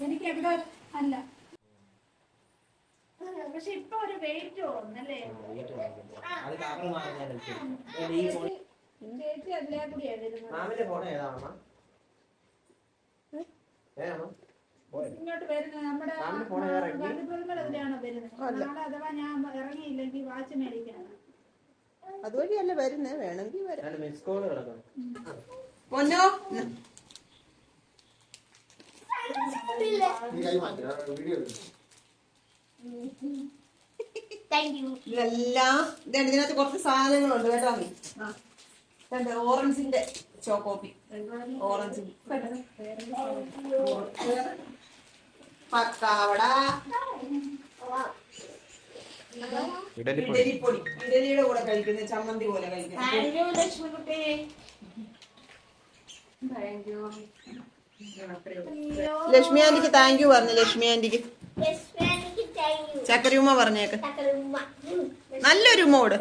എനിക്ക് എവിടെ അല്ല പക്ഷെ ഇപ്പൊ ഒരു വെയിറ്റ് തോന്നല്ലേ അതിലേ കൂടിയാ വരുന്നത്? ഇങ്ങോട്ട് നമ്മുടെ അതിലാണോ വരുന്നത് നാളെ അഥവാ ഞാൻ ഇറങ്ങിയില്ലെങ്കിൽ വാച്ച് മേടിക്കണം. അതുവഴിയല്ല വരുന്നേ വേണമെങ്കിൽ വരാം. രണ്ട് മിസ് കോൾ കിടക്കണം പൊന്നോ? ഇതെല്ലാം ഇതാണ് ഇതിനകത്ത് കുറച്ച് സാധനങ്ങളുണ്ട് കേട്ടോ നീ. രണ്ട് ഓറഞ്ചിന്റെ ചോക്കോപ്പി. ഓറഞ്ച്. പക്കാവട. ഇഡലിപ്പൊടി. ഇഡലിയുടെ കൂടെ കഴിക്കുന്ന ചമ്മന്തി പോലെ ലക്ഷ്മിക്കുട്ടി. ലക്ഷ്മി ആന്റിക്ക് താങ്ക് യു പറഞ്ഞു ലക്ഷ്മി ആന്റിക്ക്. ചക്കരയുമ്മ പറഞ്ഞേക്ക്. നല്ലൊരു മോഡ്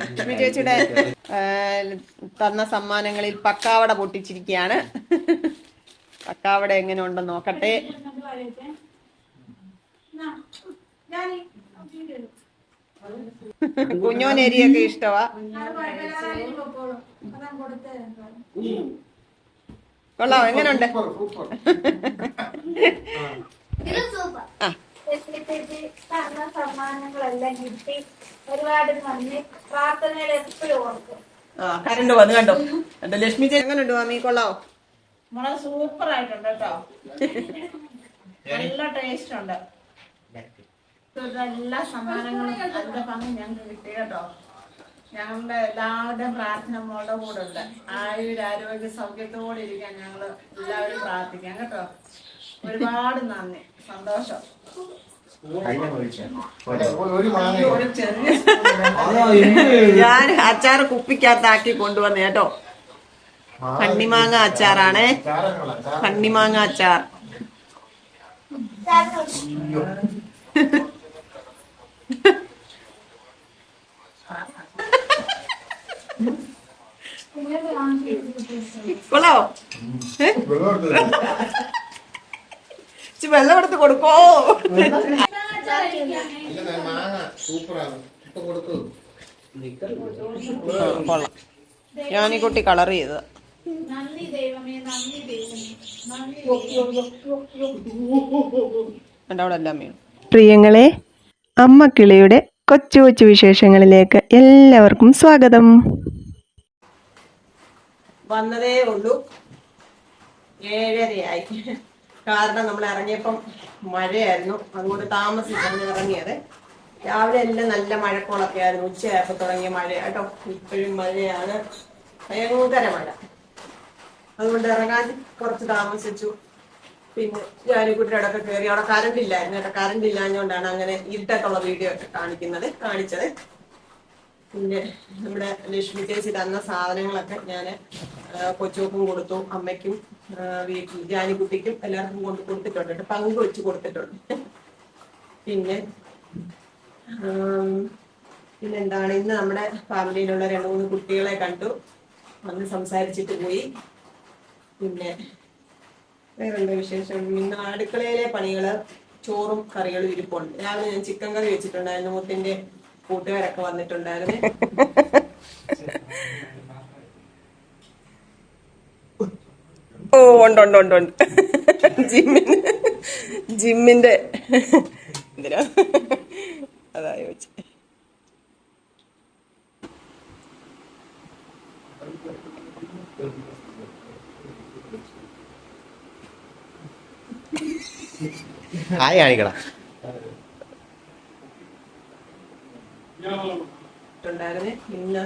ലക്ഷ്മി ചേച്ചിയുടെ തന്ന സമ്മാനങ്ങളിൽ പക്കാവട പൊട്ടിച്ചിരിക്കുകയാണ്. പക്കാവട എങ്ങനെ ഉണ്ടെന്ന് നോക്കട്ടെ. കുഞ്ഞോനരിയൊക്കെ ഇഷ്ടവാ. കൊള്ളാം എങ്ങനുണ്ട്? സമ്മാനങ്ങളെല്ലാം കിട്ടി ഒരുപാട് നന്ദി പ്രാർത്ഥനയിൽ എപ്പോഴും ഓർക്കും ആ കരണ്ട് വന്നു കണ്ടോ? എന്റെ ലക്ഷ്മി ചേച്ചി എങ്ങനെയുണ്ട് മാമി? കൊള്ളാവോ? സൂപ്പർ ആയിട്ടുണ്ട് കേട്ടോ. നല്ല ടേസ്റ്റ് ഉണ്ട്. എല്ലാ സമ്മാനങ്ങളും അതിന്റെ പങ്ക് ഞങ്ങൾക്ക് കിട്ടി കേട്ടോ. ഞങ്ങളുടെ എല്ലാവരുടെയും പ്രാർത്ഥന മോളുടെ കൂടെ ഉണ്ട് ആയുരാരോഗ്യ സൗഖ്യത്തോടെ ഇരിക്കാൻ ഞങ്ങൾ എല്ലാവരും പ്രാർത്ഥിക്കാം കേട്ടോ. ഒരുപാട് നന്ദി. സന്തോഷം. ഒരു മാങ്ങ ഒരു ചെറിയ ഞാൻ അച്ചാർ കുപ്പിക്കകത്താക്കി കൊണ്ടുവന്നു കേട്ടോ. കണ്ണിമാങ്ങ അച്ചാറാണേ. കണ്ണിമാങ്ങ അച്ചാർ. കൊള്ളാവോ? വെള്ളം എടുത്ത് കൊടുക്കോ. ഞാനീ കുട്ടി കളർ നന്ദി എന്റെ അവിടെ എല്ലാം വീണു. പ്രിയങ്ങളെ അമ്മ കിളിയുടെ കൊച്ചു കൊച്ചു വിശേഷങ്ങളിലേക്ക് എല്ലാവർക്കും സ്വാഗതം. വന്നതേ ഉള്ളൂ. ഏഴരയായി. കാരണം നമ്മൾ ഇറങ്ങിയപ്പം മഴയായിരുന്നു. അതുകൊണ്ട് താമസിച്ചാണ് ഇറങ്ങിയത്. രാവിലെ എല്ലാം നല്ല മഴക്കോളൊക്കെ ആയിരുന്നു. ഉച്ചയായപ്പോ തുടങ്ങിയ മഴ. കേട്ടോ ഇപ്പോഴും മഴയാണ്. ഭയങ്കര മഴ. അതുകൊണ്ട് ഇറങ്ങാൻ കുറച്ച് താമസിച്ചു. പിന്നെ ജാനിക്കുട്ടിയുടെ ഇടയ്ക്ക് കയറി അവിടെ കറണ്ട് ഇല്ലായിരുന്നു കേട്ടോ. കറണ്ട് ഇല്ലാഞ്ഞുകൊണ്ടാണ് അങ്ങനെ ഇരുട്ടൊക്കെയുള്ള വീഡിയോ ഒക്കെ കാണിക്കുന്നത് കാണിച്ചത്. പിന്നെ നമ്മുടെ ലക്ഷ്മി ചേച്ചി തന്ന സാധനങ്ങളൊക്കെ ഞാൻ കൊച്ചുക്കും കൊടുത്തു അമ്മയ്ക്കും വീട്ടിൽ ജാനിക്കുട്ടിക്കും എല്ലാവർക്കും കൊണ്ട് കൊടുത്തിട്ടുണ്ട്. പങ്ക് വെച്ച് കൊടുത്തിട്ടുണ്ട്. പിന്നെ പിന്നെ പിന്നെന്താണ് ഇന്ന് നമ്മുടെ ഫാമിലിയിലുള്ള രണ്ട് മൂന്ന് കുട്ടികളെ കണ്ടു. വന്ന് സംസാരിച്ചിട്ട് പോയി. പിന്നെ വേറെന്താ വിശേഷം? ഇന്ന് അടുക്കളയിലെ പണികൾ ചോറും കറികളും ഇരിപ്പുണ്ട്. രാവിലെ ഞാൻ ചിക്കൻ കറി വെച്ചിട്ടുണ്ടായിരുന്നു. മുത്തിന്റെ കൂട്ടുകാരൊക്കെ വന്നിട്ടുണ്ടായിരുന്നു. ഓ ഉണ്ട് ഉണ്ട് ഉണ്ട് ഉണ്ട്. ജിമ്മിന് ജിമ്മിന്റെ എന്തിനാ? അതാ ചോദിച്ചു. ഹായ് കാണിക്കടാ. ഇന്ന്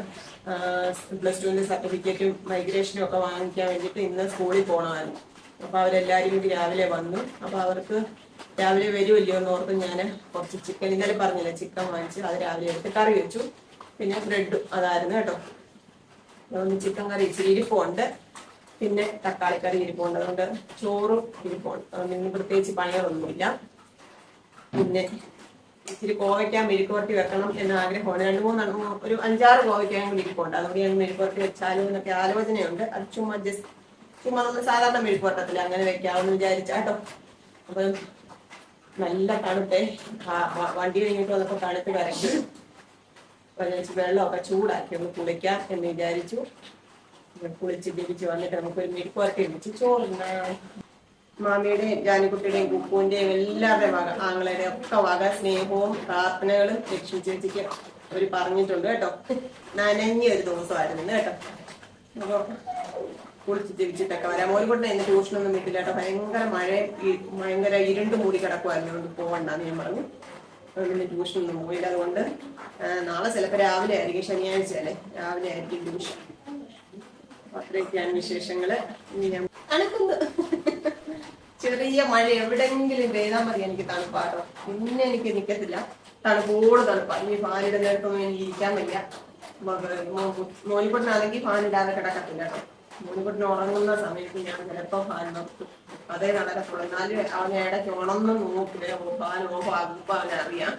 പ്ലസ് ടുവിന്റെ സർട്ടിഫിക്കറ്റും മൈഗ്രേഷനും ഒക്കെ വാങ്ങിക്കാൻ വേണ്ടിയിട്ട് ഇന്ന് സ്കൂളിൽ പോകണമായിരുന്നു അപ്പൊ അവരെല്ലാരും കൂടി രാവിലെ വന്നു. അപ്പൊ അവർക്ക് രാവിലെ വരുമല്ലോ എന്ന് ഓർത്ത് ഞാൻ കുറച്ച് ചിക്കൻ ഇന്നലെ പറഞ്ഞില്ല ചിക്കൻ വാങ്ങിച്ച് അത് രാവിലെ എടുത്ത് കറി വെച്ചു. പിന്നെ ബ്രെഡും അതായിരുന്നു കേട്ടോ. ചിക്കൻ കറി ഇച്ചിരി ഇരിപ്പുണ്ട്. പിന്നെ തക്കാളിക്കറി ഇരിപ്പുണ്ട് അതുകൊണ്ട് ചോറും ഇരിപ്പുണ്ട്. അതുകൊണ്ട് പ്രത്യേകിച്ച് പണികളൊന്നുമില്ല പിന്നെ ഇച്ചിരി കോവയ്ക്കാൻ മെഴുക്കുവരട്ടി വെക്കണം എന്ന ആഗ്രഹമാണ് രണ്ട് മൂന്ന് ഒരു അഞ്ചാറ് കോവയ്ക്കാൻ കൂടി ഇരിപ്പുണ്ട്. അതുകൊണ്ട് ഞാൻ മെഴുക്കുവരട്ടി വെച്ചാലോ എന്നൊക്കെ ആലോചനയുണ്ട്. അത് ചുമ്മാ ജസ്റ്റ് ചുമ്മാ നമ്മൾ സാധാരണ മെഴുക്കുവരട്ടത്തില്ല അങ്ങനെ വെക്കാമെന്ന് വിചാരിച്ചാട്ടോ അപ്പം നല്ല തണുപ്പേ. വണ്ടി കഴിഞ്ഞിട്ട് വന്നപ്പോൾ തണുപ്പ് കരക്കി വെള്ളമൊക്കെ ചൂടാക്കി ഒന്ന് കുളിക്കാം എന്ന് വിചാരിച്ചു. കുളിച്ച് തിരിച്ച് വന്നിട്ട് നമുക്കൊരു മെഴുക്കുവരട്ടി ഇടിച്ച് ചോറുണ്ണാം മാമിയുടെയും ജാനിക്കുട്ടിയുടെയും ഉപ്പുവിന്റെയും എല്ലാവരുടെയും വക ആങ്ങളുടെയും ഒക്കെ വക സ്നേഹവും പ്രാർത്ഥനകളും ലക്ഷ്മി ചേച്ചിക്ക് അവർ പറഞ്ഞിട്ടുണ്ട് കേട്ടോ നനഞ്ഞ ഒരു ദിവസമായിരുന്നു കേട്ടോ അപ്പൊ കുളിച്ച് തിരിച്ചിട്ടൊക്കെ വരാം മോരിക്കൊണ്ടിന് എന്റെ ട്യൂഷനൊന്നും വിട്ടില്ല കേട്ടോ ഭയങ്കര മഴയും ഭയങ്കര ഇരുണ്ട് മൂടി കിടക്കുമായിരുന്നു അതുകൊണ്ട് പോവണ്ടെന്ന് ഞാൻ പറഞ്ഞു അതുകൊണ്ട് ട്യൂഷനൊന്നും പോയില്ല അതുകൊണ്ട് നാളെ ചിലപ്പോൾ രാവിലെ ആയിരിക്കും ശനിയാഴ്ച അല്ലേ രാവിലെ ആയിരിക്കും ട്യൂഷൻ അത്രയൊക്കെയാണ് വിശേഷങ്ങൾ. ഇനി ഞാൻ തണുക്കുന്നു. ചെറിയ മഴ എവിടെങ്കിലും പെയ്താൽ മതി എനിക്ക് തണുപ്പാട്ടോ പിന്നെ എനിക്ക് നിക്കത്തില്ല. തണുപ്പോട് തണുപ്പാ. ഇനി ഫാനിടെ നേരത്തൊന്നും എനിക്ക് ഇരിക്കാൻ വയ്യ. മോനിപ്പൊട്ടിനാണെങ്കിൽ ഫാനിടാതെ കിടക്കത്തില്ല കേട്ടോ. മോനിക്കൊട്ടിന് ഉറങ്ങുന്ന സമയത്ത് ഞാൻ ചിലപ്പോൾ ഫാൻ നിർത്തും അതേ നടക്കത്തുള്ളൂ. എന്നാലും അവനെ ഇടയ്ക്ക് ഉണന്ന് നോക്കില്ല? ഫാൻ ഓഫ് ആകുമ്പോ അവനറിയാം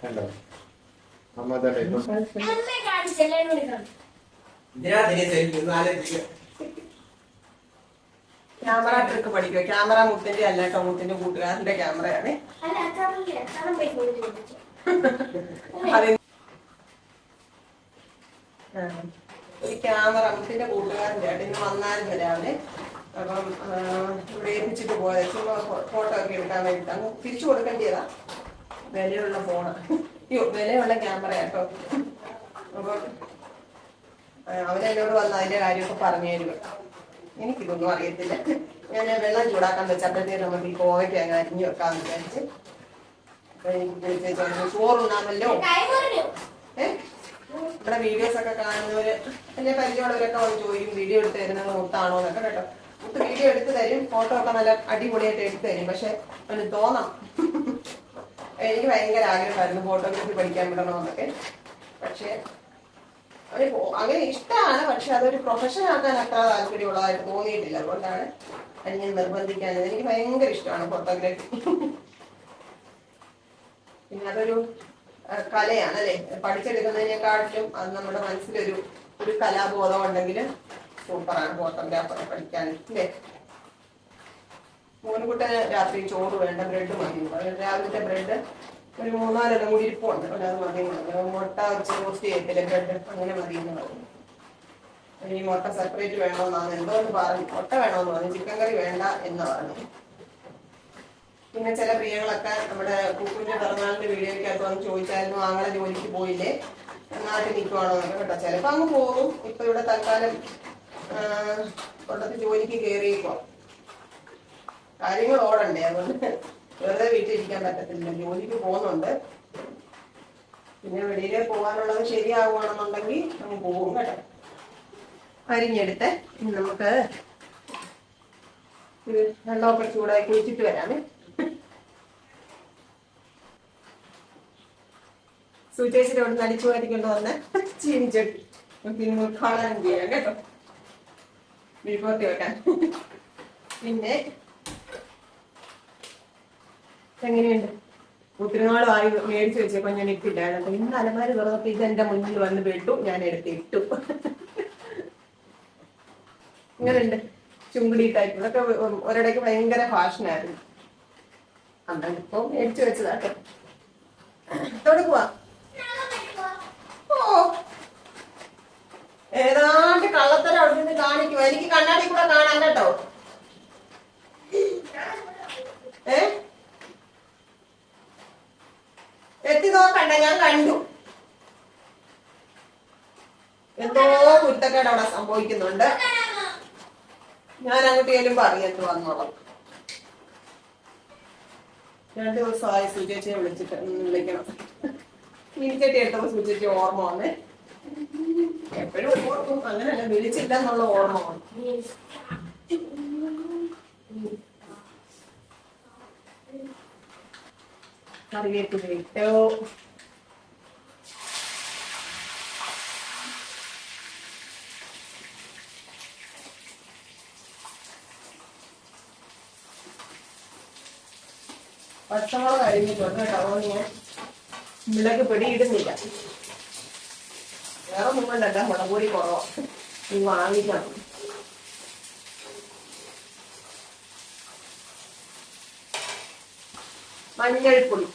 കണ്ടോ? അമ്മ തന്നെ ക്യാമറ ട്രിക്ക് പഠിക്കുക ക്യാമറ മുത്തിന്റെ അല്ല കേട്ടോ മുത്തിന്റെ കൂട്ടുകാരന്റെ ക്യാമറയാണ്. ഒരു ക്യാമറ മുത്തിന്റെ കൂട്ടുകാരന്റെ ആയിട്ട് ഇന്ന് വന്നായിരുന്നു രാവിലെ അപ്പം ഇവിടെ ഏൽപ്പിച്ചിട്ട് പോയത്. ചുമ്മാ ഫോട്ടോ ഒക്കെ എടുക്കാൻ വേണ്ടിട്ട് അങ്ങ് തിരിച്ചു കൊടുക്കേണ്ടതാ വിലയുള്ള ഫോണ് അയ്യോ വിലയുള്ള ക്യാമറ കേട്ടോ. അപ്പം അവരെന്നോട് വന്ന് അതിന്റെ കാര്യമൊക്കെ പറഞ്ഞു തരുക എനിക്കിതൊന്നും അറിയത്തില്ല. ഞാൻ വെള്ളം ചൂടാക്കാൻ വെച്ചപ്പോഴത്തേക്ക് നമുക്ക് ഈ കോവയ്ക്ക് അരിഞ്ഞു വെക്കാന്ന് വിചാരിച്ച്. ചോറുണ്ടാമല്ലോ ഇവിടെ വീഡിയോസ് ഒക്കെ കാണുന്നവര് എന്നെ പരിചയമുള്ളവരൊക്കെ വന്ന് ചോദിക്കും വീഡിയോ എടുത്ത് തരുന്നത് മുത്താണോ? എന്നൊക്കെ കേട്ടോ. മുത്ത് വീഡിയോ എടുത്ത് തരും ഫോട്ടോ ഒക്കെ നല്ല അടിപൊളിയായിട്ട് എടുത്ത് തരും. പക്ഷെ അവന് തോന്നാം. എനിക്ക് ഭയങ്കര ആഗ്രഹമായിരുന്നു ഫോട്ടോഗ്രാഫി പഠിക്കാൻ വിടണമെന്നൊക്കെ. പക്ഷേ അങ്ങനെ ഇഷ്ടമാണ് പക്ഷെ അതൊരു പ്രൊഫഷൻ ആക്കാൻ അത്ര താല്പര്യമുള്ളതായിട്ട് തോന്നിയിട്ടില്ല. അതുകൊണ്ടാണ് അത് ഞാൻ നിർബന്ധിക്കാഞ്ഞത്. എനിക്ക് ഭയങ്കര ഇഷ്ടമാണ് ഫോട്ടോഗ്രാഫി പിന്നെ അതൊരു കലയാണ് അല്ലെ? പഠിച്ചെടുക്കുന്നതിനെക്കാട്ടിലും അത് നമ്മുടെ മനസ്സിലൊരു ഒരു കലാബോധം ഉണ്ടെങ്കിൽ സൂപ്പറാണ് ഫോട്ടോഗ്രാഫർ പഠിക്കാൻ അല്ലേ? മോനുകുട്ടന് രാത്രി ചോറ് വേണ്ട ബ്രെഡ് മതി. രാവിലത്തെ ബ്രെഡ് ഒരു മൂന്നാലെണ്ണം കൂടി ഇരിപ്പുണ്ട്. അവിടെ അത് മതി. മുട്ട ചോസ്റ്റ് ചെയ്യത്തില്ല ബ്രെഡ്? അങ്ങനെ മതി എന്ന് പറഞ്ഞു. ഈ മുട്ട സെപ്പറേറ്റ് വേണമെന്നാണ് എന്തോ എന്ന് പറഞ്ഞു. മുട്ട വേണമെന്ന് പറഞ്ഞു. ചിക്കൻ കറി വേണ്ട എന്ന് പറഞ്ഞു. പിന്നെ ചില പ്രിയങ്ങളൊക്കെ നമ്മുടെ കുക്കുവിന്റെ പിറന്നാളിന്റെ വീഡിയോയ്ക്കകത്ത് വന്ന് ചോദിച്ചായിരുന്നു ആങ്ങളെ ജോലിക്ക് പോയില്ലേ? നാട്ടിൽ നിൽക്കുവാണോ എന്നൊക്കെ കേട്ടോ. ചിലപ്പോ അങ്ങ് പോകും. ഇപ്പൊ ഇവിടെ തൽക്കാലം കൊല്ലത്ത് ജോലിക്ക് കയറിയേക്കോ കാര്യങ്ങൾ ഓടണ്ടേ അതുകൊണ്ട് വെറുതെ വീട്ടിൽ ഇരിക്കാൻ പറ്റത്തില്ല. ജോലിക്ക് പോകുന്നുണ്ട്. പിന്നെ വെളിയിൽ പോകാനുള്ളത് ശരിയാവുകയാണെന്നുണ്ടെങ്കിൽ നമ്മൾ പോകും കേട്ടോ. അരിഞ്ഞെടുത്ത് ഇനി നമുക്ക് വെള്ളമൊക്കെ ചൂടായി കുഴിച്ചിട്ട് വരാമേ. സൂചേച്ചിട്ട് അവിടെ നടിച്ചു വാരിക്കൊണ്ട് വന്ന് ചീനിച്ചട്ടി. ഇനി ഉദ്ഘാടനം ചെയ്യാം കേട്ടോ. വിഭവത്തി വെക്കാൻ. പിന്നെ എങ്ങനെയുണ്ട് ഒത്തിരി നാളുമായി മേടിച്ചു വെച്ചേക്കോ ഞാൻ ഇട്ടില്ലായിരുന്നു ഇന്ന് അലമാരി തുറന്നപ്പോ ഇത് എന്റെ മുന്നിൽ വന്ന് പെട്ടു. ഞാൻ എടുത്ത് ഇട്ടു. ഇങ്ങനെയുണ്ട്. ചുങ്കുടി ടൈപ്പ് ഇതൊക്കെ ഒരിടയ്ക്ക് ഭയങ്കര ഫാഷനായിരുന്നു അന്നാണ് ഇപ്പൊ മേടിച്ചു വെച്ചതാട്ടെ. തുടങ്ങുവാ ഓ. ഏതാണ്ട് കള്ളത്തരം അവിടെ നിന്ന് കാണിക്കുവാ. എനിക്ക് കണ്ണാടി കൂടെ കാണാൻ കേട്ടോ. ഏ? എത്തി നോക്കണ്ട ഞാൻ കണ്ടു. എന്തോ കുരുത്തക്കേട് അവിടെ സംഭവിക്കുന്നുണ്ട്. ഞാൻ അങ്ങോട്ട് ചെല്ലുമ്പോ പറയുന്നു വന്നോളാം. രണ്ടു ദിവസമായി സുചേച്ചിയെ വിളിച്ചിട്ട് വിളിക്കണം. മിനിച്ചട്ടി എടുത്തപ്പോ സുചേച്ചി ഓർമ്മ വന്നേ. എപ്പോഴും ഓർക്കും അങ്ങനെ വിളിച്ചില്ല എന്നുള്ള ഓർമ്മ വന്നു. കറിവേപ്പിലയിട്ടോ പച്ചമുളക് അരിഞ്ഞിട്ടുണ്ട് അതുകൊണ്ട് ഞാൻ മുളക് പിടിയിടുന്നില്ല. വേറെ മുമ്പുണ്ടല്ല മുളക് പൊടി കുറവ്. വാങ്ങിക്കണം. മഞ്ഞൾപ്പൊടി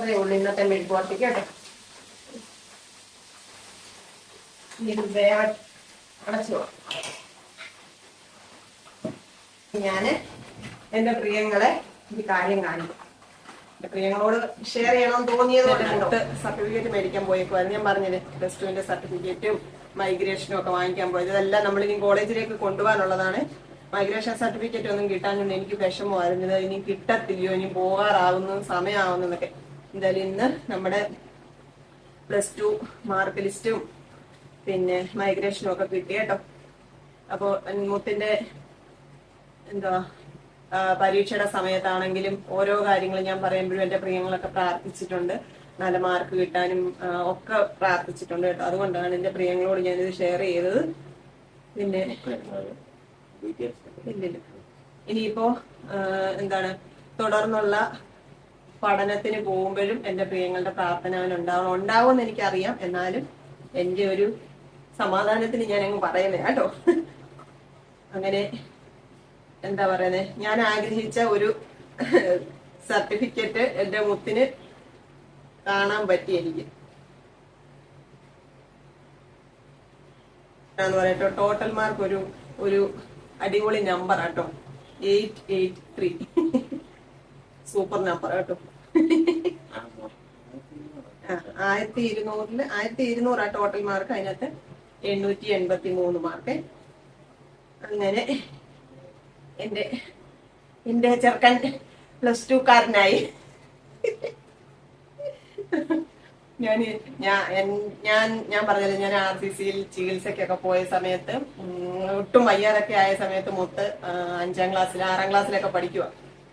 അതേ ഉള്ളു ഇന്നത്തെ മെഴുകുവരട്ടിക്ക് കേട്ടോ. ഇനി ഇത് വേഗം അടച്ചു ഞാൻ എന്റെ പ്രിയങ്ങളെ ഈ കാര്യം കാണിക്കും. എന്റെ പ്രിയങ്ങളോട് ഷെയർ ചെയ്യണം തോന്നിയത് സർട്ടിഫിക്കറ്റ് മേടിക്കാൻ പോയേക്കുവായിരുന്നു ഞാൻ പറഞ്ഞില്ലേ പ്ലസ് ടുവിന്റെ സർട്ടിഫിക്കറ്റും മൈഗ്രേഷനും ഒക്കെ വാങ്ങിക്കാൻ പോയത്. ഇതെല്ലാം നമ്മളിനി കോളേജിലേക്ക് കൊണ്ടുപോകാനുള്ളതാണ്. മൈഗ്രേഷൻ സർട്ടിഫിക്കറ്റ് ഒന്നും കിട്ടാനുണ്ട് എനിക്ക് വിഷമമായിരുന്നു ഇത് ഇനി കിട്ടത്തില്ലയോ ഇനി പോകാറാവുന്നു സമയമാവുന്നു എന്നൊക്കെ. എന്തായാലും ഇന്ന് നമ്മുടെ പ്ലസ് ടു മാർക്ക് ലിസ്റ്റും പിന്നെ മൈഗ്രേഷനും ഒക്കെ കിട്ടി കേട്ടോ. അപ്പോ മുത്തിന്റെ എന്താ പരീക്ഷയുടെ സമയത്താണെങ്കിലും ഓരോ കാര്യങ്ങളും ഞാൻ പറയുമ്പോഴും എന്റെ പ്രിയങ്ങളൊക്കെ പ്രാർത്ഥിച്ചിട്ടുണ്ട്. നല്ല മാർക്ക് കിട്ടാനും ഒക്കെ പ്രാർത്ഥിച്ചിട്ടുണ്ട് കേട്ടോ. അതുകൊണ്ടാണ് എന്റെ പ്രിയങ്ങളോട് ഞാനിത് ഷെയർ ചെയ്തത്. പിന്നെ ഇനിയിപ്പോ എന്താണ് തുടർന്നുള്ള പഠനത്തിന് പോകുമ്പോഴും എന്റെ പ്രിയങ്ങളുടെ പ്രാർത്ഥന അവൻ ഉണ്ടാവണം. ഉണ്ടാവുമെന്ന് എനിക്കറിയാം. എന്നാലും എന്റെ ഒരു സമാധാനത്തിന് ഞാൻ അങ്ങ് പറയുന്നേ. കേട്ടോ. അങ്ങനെ എന്താ പറയുന്നത് ഞാൻ ആഗ്രഹിച്ച ഒരു സർട്ടിഫിക്കറ്റ് എന്റെ മുത്തിന് കാണാൻ പറ്റി എനിക്ക്. പറയട്ടോ ടോട്ടൽ മാർക്ക് ഒരു ഒരു അടിപൊളി number auto. Eight eight three super number auto. ആയിരത്തി ഇരുന്നൂറിൽ ആയിരത്തി ആ ടോട്ടൽ മാർക്ക് അതിനകത്ത്. എണ്ണൂറ്റി എൺപത്തി മൂന്ന് മാർക്ക് അങ്ങനെ എന്റെ എന്റെ ചെറുക്കൻ പ്ലസ് ടു കാരനായി. ഞാൻ ഞാൻ ഞാൻ പറഞ്ഞല്ലോ ഞാൻ ആർ സി സിയിൽ ചികിത്സക്കൊക്കെ പോയ സമയത്ത് ഒട്ടും വയ്യാതൊക്കെ ആയ സമയത്ത് മുത്ത് അഞ്ചാം ക്ലാസ്സിൽ ആറാം ക്ലാസ്സിലൊക്കെ പഠിക്കുക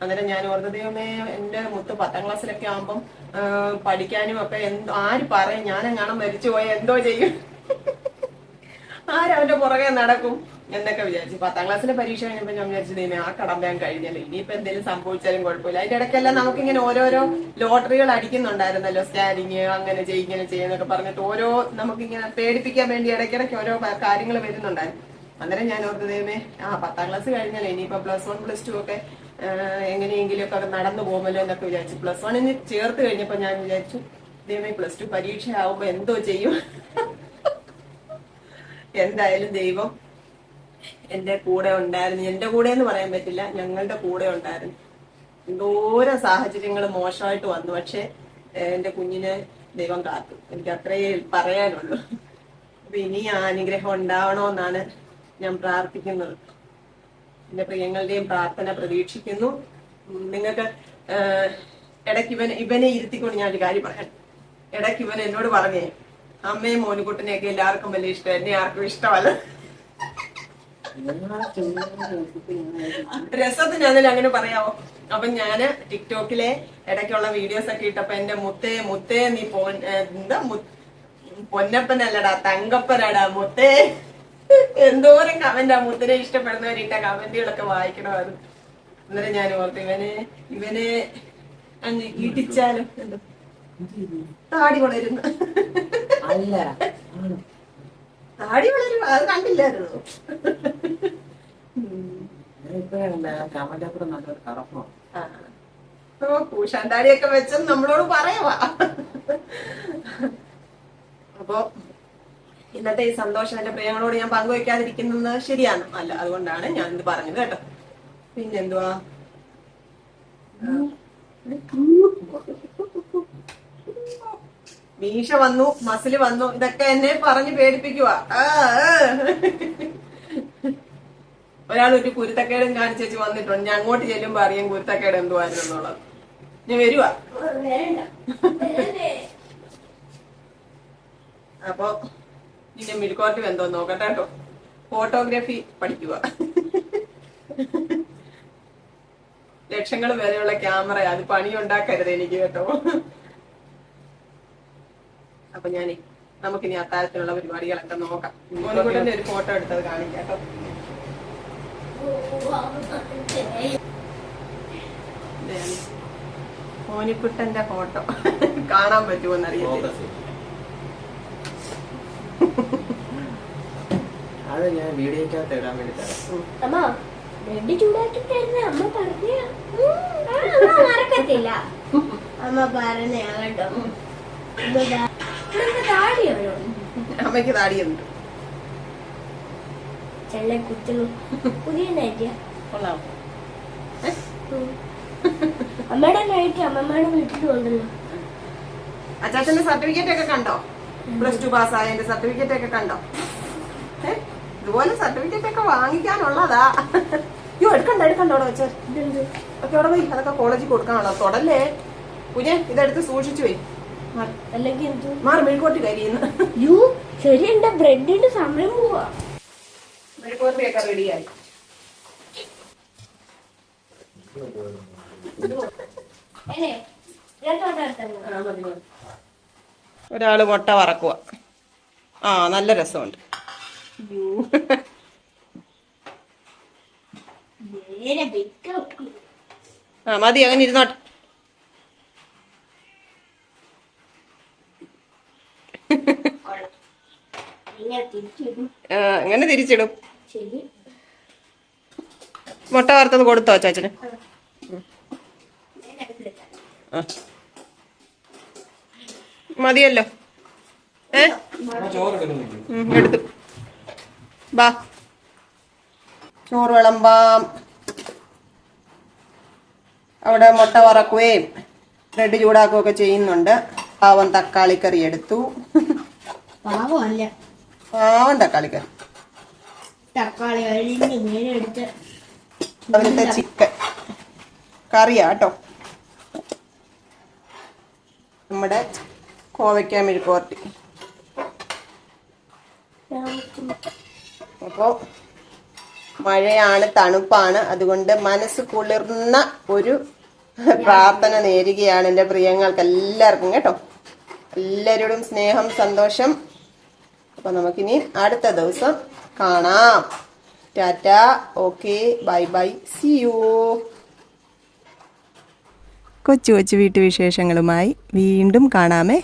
അന്നേരം ഞാൻ ഓർത്ത ദൈവമേ എന്റെ മുത്ത് പത്താം ക്ലാസ്സിലൊക്കെ ആകുമ്പം പഠിക്കാനും ഒക്കെ എന്തോ ആര് പറയും ഞാനെങ്ങാണം മരിച്ചു പോയ എന്തോ ചെയ്യും. ആരവന്റെ പുറകെ നടക്കും? എന്നൊക്കെ വിചാരിച്ചു. പത്താം ക്ലാസ്സിലെ പരീക്ഷ കഴിഞ്ഞപ്പോ ഞാൻ വിചാരിച്ചു ദൈവമേ ആ കടമ്പ ഞാൻ കഴിഞ്ഞല്ലോ. ഇനിയിപ്പോ എന്തെങ്കിലും സംഭവിച്ചാലും കുഴപ്പമില്ല. അതിന്റെ ഇടയ്ക്കെല്ലാം നമുക്കിങ്ങനെ ഓരോരോ ലോട്ടറികൾ അടിക്കുന്നുണ്ടായിരുന്നല്ലോ. സ്കാനിങ് അങ്ങനെ ചെയ്യും ഇങ്ങനെ ചെയ്യുന്നൊക്കെ പറഞ്ഞിട്ട് ഓരോ നമുക്കിങ്ങനെ പേടിപ്പിക്കാൻ വേണ്ടി ഇടയ്ക്കിടയ്ക്ക് ഓരോ കാര്യങ്ങൾ വരുന്നുണ്ടായിരുന്നു. അന്നേരം ഞാൻ ഓർത്ത് ദൈവമേ ആ പത്താം ക്ലാസ് കഴിഞ്ഞല്ലോ. ഇനിയിപ്പോ പ്ലസ് വൺ പ്ലസ് ടു ഒക്കെ എങ്ങനെയെങ്കിലും ഒക്കെ നടന്നു പോകുമല്ലോ എന്നൊക്കെ വിചാരിച്ചു. പ്ലസ് വണ്ണിന് ചേർത്ത് കഴിഞ്ഞപ്പോ ഞാൻ വിചാരിച്ചു ദൈവമേ പ്ലസ് ടു പരീക്ഷ ആവുമ്പോ എന്തോ ചെയ്യും? എന്തായാലും ദൈവം എന്റെ കൂടെ ഉണ്ടായിരുന്നു. എന്റെ കൂടെ എന്ന് പറയാൻ പറ്റില്ല ഞങ്ങളുടെ കൂടെ ഉണ്ടായിരുന്നു. എന്തോരം സാഹചര്യങ്ങൾ മോശമായിട്ട് വന്നു. പക്ഷെ എന്റെ കുഞ്ഞിനെ ദൈവം കാത്തു. എനിക്ക് അത്രയേ പറയാനുള്ളൂ. അപ്പൊ ഇനി ആ അനുഗ്രഹം ഉണ്ടാവണമെന്നാണ് ഞാൻ പ്രാർത്ഥിക്കുന്നത്. എന്റെ പ്രിയങ്ങളുടെയും പ്രാർത്ഥന പ്രതീക്ഷിക്കുന്നു. നിങ്ങൾക്ക് ഇടയ്ക്ക് ഇവൻ ഇവനെ ഇരുത്തിക്കൊണ്ട് ഞാൻ ഒരു കാര്യം പറയാം. ഇടയ്ക്ക് ഇവൻ എന്നോട് പറഞ്ഞേ അമ്മയും മോനുകുട്ടനെയൊക്കെ എല്ലാവർക്കും വലിയ ഇഷ്ടം. എന്നെ ആർക്കും ഇഷ്ടമല്ല. രസത്തിനാണെങ്കിലും അങ്ങനെ പറയാവോ? അപ്പൊ ഞാൻ ടിക്ടോക്കിലെ ഇടയ്ക്കുള്ള വീഡിയോസ് ഒക്കെ ഇട്ടപ്പോ എന്റെ മുത്തേ മുത്തേ നീ പോ എന്താ പൊന്നപ്പനല്ലടാ തങ്കപ്പനടാ മുത്തേ. എന്തോരം കമന്റ് മുത്തിനെ ഇഷ്ടപ്പെടുന്നവരിട്ട കമന്റുകളൊക്കെ വായിക്കണമായിരുന്നു. അന്നേരം ഞാൻ ഓർത്തു ഇവനെ ഇവനെ അങ്ങ് ഇടിച്ചാലും താടി വളരുന്നു. അല്ല താടി വളരും അത് കണ്ടില്ലായിരുന്നു. ഓ കൂശാന്താടിയൊക്കെ വെച്ചെന്ന് നമ്മളോട് പറയുവാ. അപ്പോ ഇന്നത്തെ ഈ സന്തോഷം എന്റെ പ്രിയങ്ങളോട് ഞാൻ പങ്കുവെക്കാതിരിക്കുന്നത് ശരിയാണ്. അല്ല അതുകൊണ്ടാണ് ഞാൻ ഇത് പറഞ്ഞത് കേട്ടോ. പിന്നെന്തുവാ? മീശ വന്നു മസിൽ വന്നു ഇതൊക്കെ എന്നെ പറഞ്ഞ് പേടിപ്പിക്കുക ഒരാൾ ഒരു കുരുത്തക്കേടും കാണിച്ചേച്ച് വന്നിട്ടുണ്ട്. ഞാൻ അങ്ങോട്ട് ചെല്ലുമ്പോ അറിയാം കുരുത്തക്കേട് എന്തുവായിരുന്നു എന്നുള്ളത് ഞാൻ വരുവ. അപ്പൊ ഇനി മിൽക്കോർട്ടി എന്തോ നോക്കട്ടെ കേട്ടോ. ഫോട്ടോഗ്രാഫി പഠിക്കുക ലക്ഷങ്ങൾ വരെയുള്ള ക്യാമറ അത് പണി ഉണ്ടാക്കരുത് എനിക്ക് കേട്ടോ. അപ്പൊ ഞാനേ നമുക്കിനി അത്താഴത്തിനുള്ള പരിപാടികളൊക്കെ നോക്കാം. മോനിക്കുട്ടന്റെ ഒരു ഫോട്ടോ എടുത്തത് കാണിക്കാം കേട്ടോ. മോനിക്കുട്ടന്റെ ഫോട്ടോ. കാണാൻ പറ്റുമോ എന്നറിയത്തില്ല. അത് ഞാൻ വീഡിയോക്കകത്ത് ഇടാൻ വേണ്ടി തരാം. അമ്മ ബ്രെഡ് ചൂടാക്കി തരുന്ന അമ്മ പറഞ്ഞ. മറക്കത്തില്ല. അമ്മ പറഞ്ഞ കേട്ടോ. താടിയാണോ അമ്മയ്ക്ക് താടിയുണ്ട്. ചെള്ള കുത്തുന്നു. പുതിയ നൈറ്റിയ കൊള്ളാം. അമ്മയുടെ നൈറ്റ് അമ്മമ്മയുടെ വീട്ടിലുണ്ടല്ലോ അച്ചാച്ചന്റെ സർട്ടിഫിക്കറ്റ് ഒക്കെ കണ്ടോ? പ്ലസ് ടു പാസ്സായതിന്റെ സർട്ടിഫിക്കറ്റ് ഒക്കെ കണ്ടോ? ഇതുപോലെ സർട്ടിഫിക്കറ്റ് ഒക്കെ വാങ്ങിക്കാനുള്ളതാ. അയ്യോ എടുക്കണ്ട എടുക്കണ്ടോടെ അവിടെ വെച്ചാൽ ഒക്കെ അവിടെ പോയി. അതൊക്കെ കോളേജിൽ കൊടുക്കാനുള്ള തൊടല്ലേ? കുഞ്ഞെ ഇതെടുത്ത് സൂക്ഷിച്ചു പോയി അല്ലെങ്കിൽ എന്ത്? മാറി മെഴുകോട്ടി കരിയുന്നു യു ബ്രെഡിന്റെ സമയം പോവാ. റെഡിയായി ഒരാൾ മുട്ട വറക്കുക ആ നല്ല രസമുണ്ട്. നേരെ വെക്കാം ആ മതി അങ്ങനെ ഇരുന്നോട്ടെ ഇങ്ങനെ തിരിച്ചിടും ആ, അങ്ങനെ തിരിച്ചിടും. മുട്ട വറുത്തത് കൊടുത്തോ ചാച്ചന്. മതിയല്ലോ. എടുത്തു. ബാ. ചോറ് വിളമ്പാം. അവിടെ മുട്ട വറക്കുകയും ബ്രെഡ് ചൂടാക്കുകയൊക്കെ ചെയ്യുന്നുണ്ട്. പാവം തക്കാളിക്കറി എടുത്തു പാവമല്ല. പാവം തക്കാളിക്കറി. തക്കാളി അരിഞ്ഞ് അതിലത്തെ ചിക്കൻ കറിയാട്ടോ. നമ്മുടെ കോവയ്ക്ക മെഴുക്കുവരട്ടി അപ്പോൾ മഴയാണ് തണുപ്പാണ്. അതുകൊണ്ട് മനസ്സ് കുളിർന്ന ഒരു പ്രാർത്ഥന നേരുകയാണ് എന്റെ പ്രിയങ്ങൾക്ക് എല്ലാവർക്കും കേട്ടോ. എല്ലാവരോടും സ്നേഹം സന്തോഷം. അപ്പൊ നമുക്കിനി അടുത്ത ദിവസം കാണാം. Tata. Okay. Bye bye. See you കൊച്ചു കൊച്ചു വീട്ടുവിശേഷങ്ങളുമായി വീണ്ടും കാണാമേ.